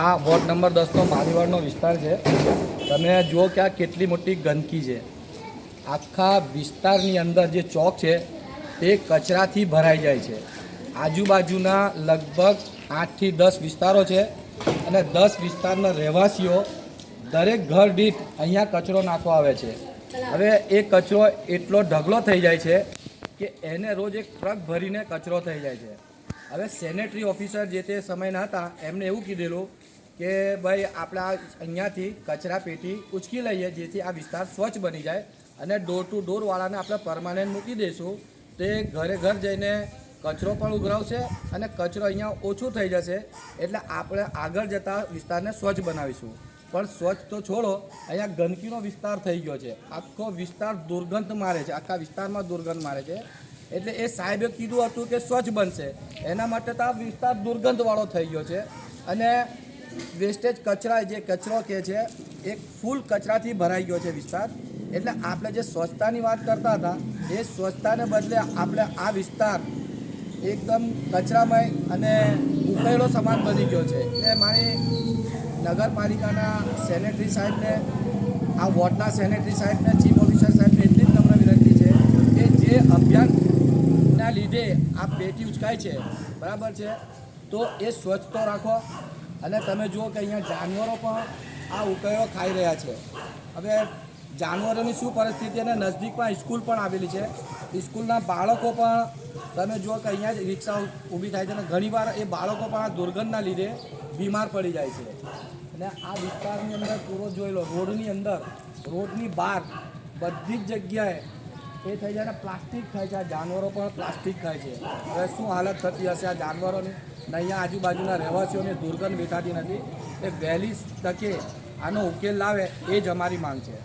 આ ward number દસનો માલીવાડનો વિસ્તાર છે. તમે જુઓ કે આ કેટલી મોટી ગંદકી છે. આખા વિસ્તારની અંદર જે ચોક છે, તે કચરાથી ભરાઈ જાય છે. આજુબાજુના લગભગ આઠથી દસ વિસ્તારો છે અને દસ વિસ્તારના રહેવાસીઓ દરેક ઘર દીઠ અહીંયા કચરો નાખવા આવે છે. હવે એ કચરો એટલો ઢગલો થઈ જાય છે કે એને રોજ એક ટ્રક ભરીને કચરો થઈ જાય છે. હવે સેનેટરી ઓફિસર જે તે સમયના હતા એમને એવું કીધેલું કે ભાઈ આપણે અહીંયાથી કચરા પેટી ઉચકી લઈએ જેથી આ વિસ્તાર સ્વચ્છ બની જાય અને ડોર ટુ ડોરવાળાને આપણે પરમાનન્ટ મૂકી દઈશું. તે ઘરે ઘર જઈને કચરો પણ ઉઘરાવશે અને કચરો અહીંયા ઓછું થઈ જશે એટલે આપણે આગળ જતા વિસ્તારને સ્વચ્છ બનાવીશું. પણ સ્વચ્છ તો છોડો, અહીંયા ગંદકીનો વિસ્તાર થઈ ગયો છે. આખો વિસ્તાર દુર્ગંધ મારે છે, આખા વિસ્તારમાં દુર્ગંધ મારે છે. એટલે એ સાહેબે કીધું હતું કે સ્વચ્છ બનશે. એના માટે તો આ વિસ્તાર દુર્ગંધવાળો થઈ ગયો છે. અને વેસ્ટેજ કચરા જે કચરો કે છે એ ફૂલ કચરાથી ભરાઈ ગયો છે વિસ્તાર. એટલે આપણે જે સ્વચ્છતાની વાત કરતા હતા, એ સ્વચ્છતાને બદલે આપણે આ વિસ્તાર એકદમ કચરામય અને ઉકેલો સમાન બની ગયો છે. એટલે મારી નગરપાલિકાના સેનેટરી સાહેબને, આ વોર્ડના સેનેટરી સાહેબને, ચીફ ઓફિસર સાહેબને એટલી જ નમ્ર વિનંતી છે કે જે અભિયાનના લીધે આ પેટી ઉચકાય છે. બરાબર છે? તો એ સ્વચ્છ તો રાખો. અને તમે જુઓ કે અહીંયા જાનવરો પણ આ ઉકેળો ખાઈ રહ્યા છે. હવે જાનવરોની શું પરિસ્થિતિ અને નજદીકમાં સ્કૂલ પણ આવેલી છે. સ્કૂલના બાળકો પણ તમે જુઓ કે અહીંયા જ રિક્ષા ઊભી થાય છે અને ઘણીવાર એ બાળકો પણ આ દુર્ગંધના લીધે બીમાર પડી જાય છે. અને આ વિસ્તારની અંદર પૂરો જોઈ લો, રોડની અંદર, રોડની બહાર બધી જ જગ્યાએ એ થઈ જાય ને પ્લાસ્ટિક ખાય છે. આ જાનવરો પણ પ્લાસ્ટિક ખાય છે. હવે શું હાલત થતી હશે આ જાનવરોની? ને અહીંયા આજુબાજુના રહેવાસીઓને દુર્ગંધ વેઠાતી નથી. એ વહેલી તકે આનો ઉકેલ લાવે એ જ અમારી માંગ છે.